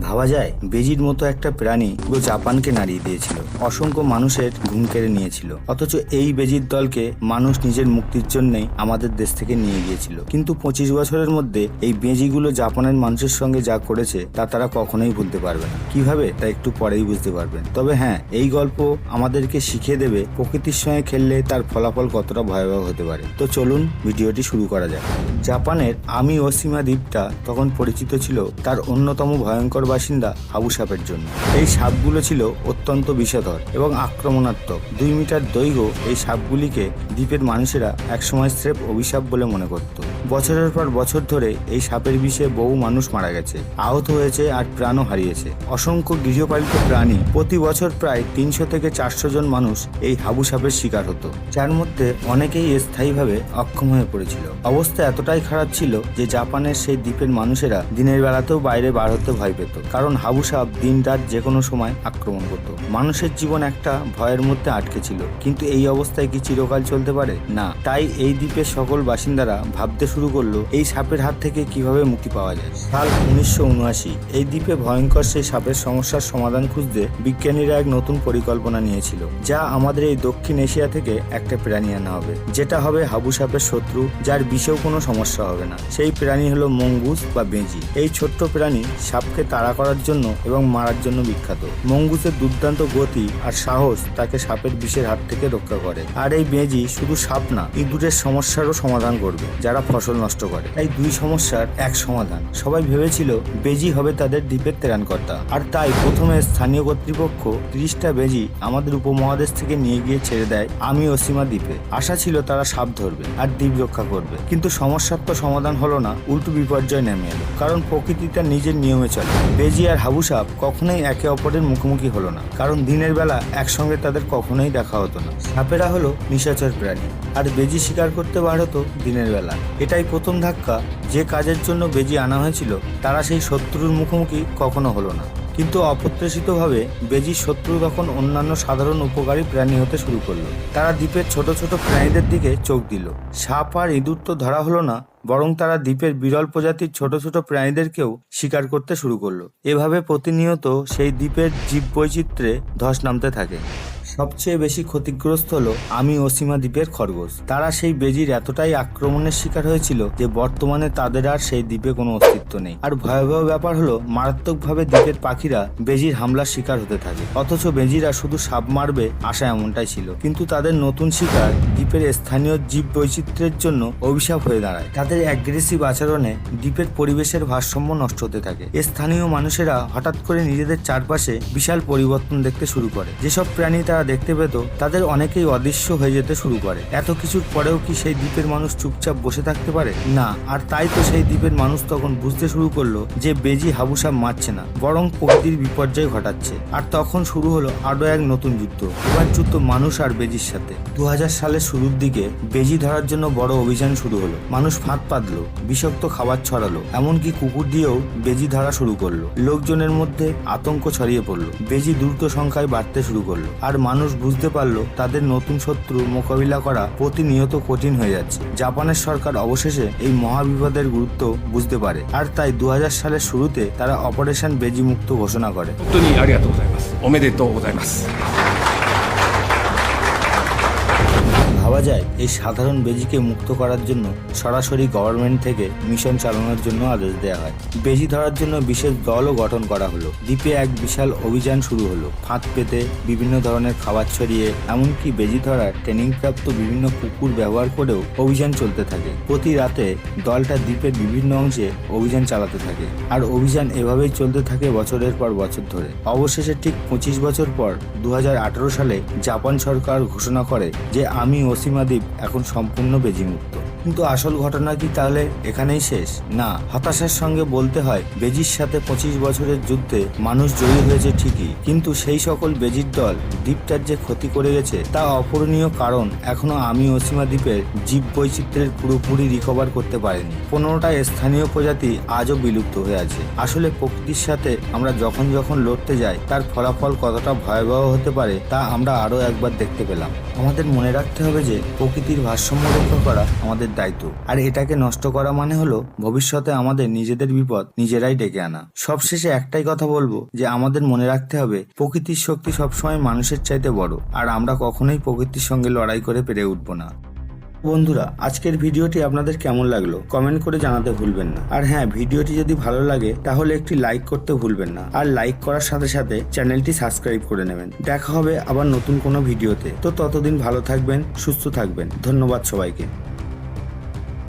ভাবা যায়, বেজির মতো একটা প্রাণী পুরো জাপানকে নাড়িয়ে দিয়েছিল। অসংখ্য মানুষের ঘুম কেড়ে নিয়েছিল। অথচ এই বেজির দলকে মানুষ নিজের মুক্তির জন্যই আমাদের দেশ থেকে নিয়ে গিয়েছিল। কিন্তু পঁচিশ বছরের মধ্যে এই বেজিগুলো জাপানের মানুষের সঙ্গে যা করেছে, তা তারা কখনোই ভুলতে পারবে না। কীভাবে? তা একটু পরেই বুঝতে পারবেন। তবে হ্যাঁ এই গল্প আমাদেরকে শিখিয়ে দেবে প্রকৃতির সঙ্গে খেললে তার ফলাফল কতটা ভয়াবহ হতে পারে। তো চলুন ভিডিওটি শুরু করা যাক। জাপানের আমি ওসিমা দ্বীপটা তখন পরিচিত ছিল তার অন্যতম ভয়ঙ্কর বাসিন্দা হাবু সাপের জন্য। এই সাপগুলো ছিল অত্যন্ত বিষধর এবং আক্রমণাত্মক। দুই মিটার দৈর্ঘ্য এই সাপগুলিকে দ্বীপের মানুষেরা একসময় স্রেফ অভিশাপ বলে মনে করত। বছরের পর বছর ধরে এই সাপের বিষে বহু মানুষ মারা গেছে, আহত হয়েছে আর প্রাণও হারিয়েছে। অসংখ্য গৃহপালিত প্রাণী, প্রতি বছর প্রায় তিনশো থেকে চারশো জন মানুষ এই হাবু সাপের শিকার হতো। যার মধ্যে অনেকেই স্থায়ীভাবে অক্ষম হয়ে পড়েছিল। অবস্থা এতটাই খারাপ ছিল যে জাপানের সেই দ্বীপের মানুষেরা দিনের বেলাতেও বাইরে বার হতে ভয় পেত, কারণ হাবু সাপ দিন রাত যে কোনো সময় আক্রমণ করত। মানুষের জীবন একটা ভয়ের মধ্যে আটকে ছিল, কিন্তু এই অবস্থায় কি চিরকাল চলতে পারে? না। তাই এই দ্বীপের সকল বাসিন্দারা ভাবতে শুরু করল এই সাপের হাত থেকে কীভাবে মুক্তি পাওয়া যায়। সাল উনিশশো উনআশি, এই দ্বীপে ভয়ঙ্কর সেই সাপের সমস্যার সমাধান খুঁজতে বিজ্ঞানীরা এক নতুন পরিকল্পনা নিয়েছিল, যা আমাদের এই দক্ষিণ এশিয়া থেকে একটা প্রাণী আনা হবে, যেটা হবে হাবু সাপের শত্রু, যার বিষেও কোনো সমস্যা হবে না। সেই প্রাণী হলো মঙ্গুস বা বেঁজি। এই ছোট্ট প্রাণী সাপকে তাড়া করার জন্য এবং মারার জন্য বিখ্যাত। মঙ্গুসের দুর্দান্ত গতি আর সাহস তাকে সাপের বিষের হাত থেকে রক্ষা করে। আর এই বেঁজি শুধু সাপ না, ইঁদুরের সমস্যারও সমাধান করবে, যারা ফসল নষ্ট করে। এই দুই সমস্যার এক সমাধান। সবাই ভেবেছিল বেজি হবে তাদের দ্বীপের ত্রাণকর্তা। আর তাই প্রথমে স্থানীয় কর্তৃপক্ষ তিরিশটা বেজি আমাদের উপমহাদেশ থেকে নিয়ে গিয়ে ছেড়ে দেয় আমি অসীমা দ্বীপে। আশা ছিল তারা সাপ ধরবে আর দ্বীপ রক্ষা করবে। কিন্তু সমস্যার তো সমাধান হলো না, উল্টো বিপর্যয় নেমে এলো। কারণ প্রকৃতি তার নিজের নিয়মে চলে। বেজি আর হাবু সাপ কখনোই একে অপরের মুখোমুখি হলো না। কারণ দিনের বেলা একসঙ্গে তাদের কখনোই দেখা হতো না। সাপেরা হলো নিশাচর প্রাণী। আর বেজি শিকার করতে বার হতো দিনের বেলা। এটাই প্রথম ধাক্কা যে কাজের জন্য বেজি আনা হয়েছিল, তারা সেই শত্রুর মুখোমুখি কখনো হলো না। কিন্তু অপ্রত্যাশিতভাবে বেজির শত্রু তখন অন্যান্য সাধারণ উপকারী প্রাণী হতে শুরু করল। তারা দ্বীপের ছোট ছোট প্রাণীদের দিকে চোখ দিল। সাপ আর ইঁদুর তো ধরা হলো না, বরং তারা দ্বীপের বিরল প্রজাতির ছোট ছোট প্রাণীদেরকেও শিকার করতে শুরু করল। এভাবে প্রতিনিয়ত সেই দ্বীপের জীব বৈচিত্র্যে ধস নামতে থাকে। সবচেয়ে বেশি ক্ষতিগ্রস্ত হলো আমি অসীমা দ্বীপের খরগোশ। তারা সেই বেজির এতটাই আক্রমণের শিকার হয়েছিল যে বর্তমানে তাদের আর সেই দ্বীপে কোনো অস্তিত্ব নেই। আর ভয়াবহ ব্যাপার হলো, মারাত্মকভাবে দ্বীপের পাখিরা বেজির হামলার শিকার হতে থাকে। অথচ বেজিরা শুধু সাপ মারবে আশা এমনটাই ছিল। কিন্তু তাদের নতুন শিকার দ্বীপের স্থানীয় জীব বৈচিত্র্যের জন্য অভিশাপ হয়ে দাঁড়ায়। তাদের অ্যাগ্রেসিভ আচরণে দ্বীপের পরিবেশের ভারসাম্য নষ্ট হতে থাকে। স্থানীয় মানুষেরা হঠাৎ করে নিজেদের চারপাশে বিশাল পরিবর্তন দেখতে শুরু করে। যেসব প্রাণী তারা দেখতে পেত, তাদের অনেকেই অদৃশ্য হয়ে যেতে শুরু করে। এত কিছুর পরেও কি সেই দ্বীপের মানুষ চুপচাপ বসে থাকতে পারে? না, আর তাই তো সেই দ্বীপের মানুষ তখন বুঝতে শুরু করল যে বেজি হাবুসাব মারছে না, বরং প্রকৃতির বিপর্যয় ঘটাচ্ছে। আর তখন শুরু হলো আরও এক নতুন যুদ্ধ এবার যুদ্ধ মানুষ আর বেজির সাথে। দু হাজার সালের শুরুর দিকে বেজি ধরার জন্য বড় অভিযান শুরু হলো। মানুষ ফাঁদ পাতলো, বিষাক্ত খাবার ছড়ালো, এমনকি কুকুর দিয়েও বেজি ধরা শুরু করল। লোকজনের মধ্যে আতঙ্ক ছড়িয়ে পড়ল, বেজি দ্রুত সংখ্যায় বাড়তে শুরু করল, আর মানুষ বুঝতে পারল তাদের নতুন শত্রু মোকাবিলা করা প্রতিনিয়ত কঠিন হয়ে যাচ্ছে। জাপানের সরকার অবশেষে এই মহাবিপদের গুরুত্ব বুঝতে পারে। আর তাই দু হাজার সালের শুরুতে তারা অপারেশন বেজি মুক্ত ঘোষণা করে। ভাবা যায়, এই সাধারণ বেজিকে মুক্ত করার জন্য সরাসরি গভর্নমেন্ট থেকে মিশন চালানোর জন্য আদেশ দেওয়া হয়। বেজি ধরার জন্য বিশেষ দলও গঠন করা হলো। দ্বীপে এক বিশাল অভিযান শুরু হলো। ফাঁদ পেতে বিভিন্ন ধরনের খাবার ছড়িয়ে, এমনকি বেজি ধরার ট্রেনিংপ্রাপ্ত বিভিন্ন কুকুর ব্যবহার করেও অভিযান চলতে থাকে। প্রতি রাতে দলটা দ্বীপের বিভিন্ন অংশে অভিযান চালাতে থাকে। আর অভিযান এভাবেই চলতে থাকে বছরের পর বছর ধরে। অবশেষে ঠিক পঁচিশ বছর পর দু হাজার আঠারো সালে জাপান সরকার ঘোষণা করে যে, আমি অসীমা দ্বীপ এখন সম্পূর্ণ বেজিমুক্ত। কিন্তু আসল ঘটনা কি তাহলে এখানেই শেষ? না, হতাশার সঙ্গে বলতে হয়, বেজির সাথে পঁচিশ বছরের যুদ্ধে মানুষ জয়ী হয়েছে ঠিকই, কিন্তু সেই সকল বেজির দল দ্বীপটার যে ক্ষতি করে গেছে তা অপূরণীয় কারণ এখনও আমি অসীমা দ্বীপের জীব বৈচিত্র্যের পুরোপুরি রিকভার করতে পারেনি। পনেরোটা স্থানীয় প্রজাতি আজও বিলুপ্ত হয়ে আছে। আসলে প্রকৃতির সাথে আমরা যখন যখন লড়তে যাই, তার ফলাফল কতটা ভয়াবহ হতে পারে তা আমরা আরও একবার দেখতে পেলাম। আমাদের মনে রাখতে হবে যে, প্রকৃতির ভারসাম্য রক্ষা করা আমাদের আমাদের দায়িত্ব। আর এটাকে নষ্ট করা মানে হলো ভবিষ্যতে আমাদের নিজেদের বিপদ নিজেরাই ডেকে আনা। সবশেষে একটাই কথা বলব যে আমাদের মনে রাখতে হবে, প্রকৃতির শক্তি সবসময় মানুষের চাইতে বড়, আর আমরা কখনোই প্রকৃতির সঙ্গে লড়াই করে পেরে উঠবো না। বন্ধুরা, আজকের ভিডিওটি আপনাদের কেমন লাগল কমেন্ট করে জানাতে ভুলবেন না। আর হ্যাঁ ভিডিওটি যদি ভালো লাগে, তাহলে একটি লাইক করতে ভুলবেন না। আর লাইক করার সাথে সাথে চ্যানেলটি সাবস্ক্রাইব করে নেবেন। দেখা হবে আবার নতুন কোনো ভিডিওতে। তো ততদিন ভালো থাকবেন, সুস্থ থাকবেন। ধন্যবাদ সবাইকে।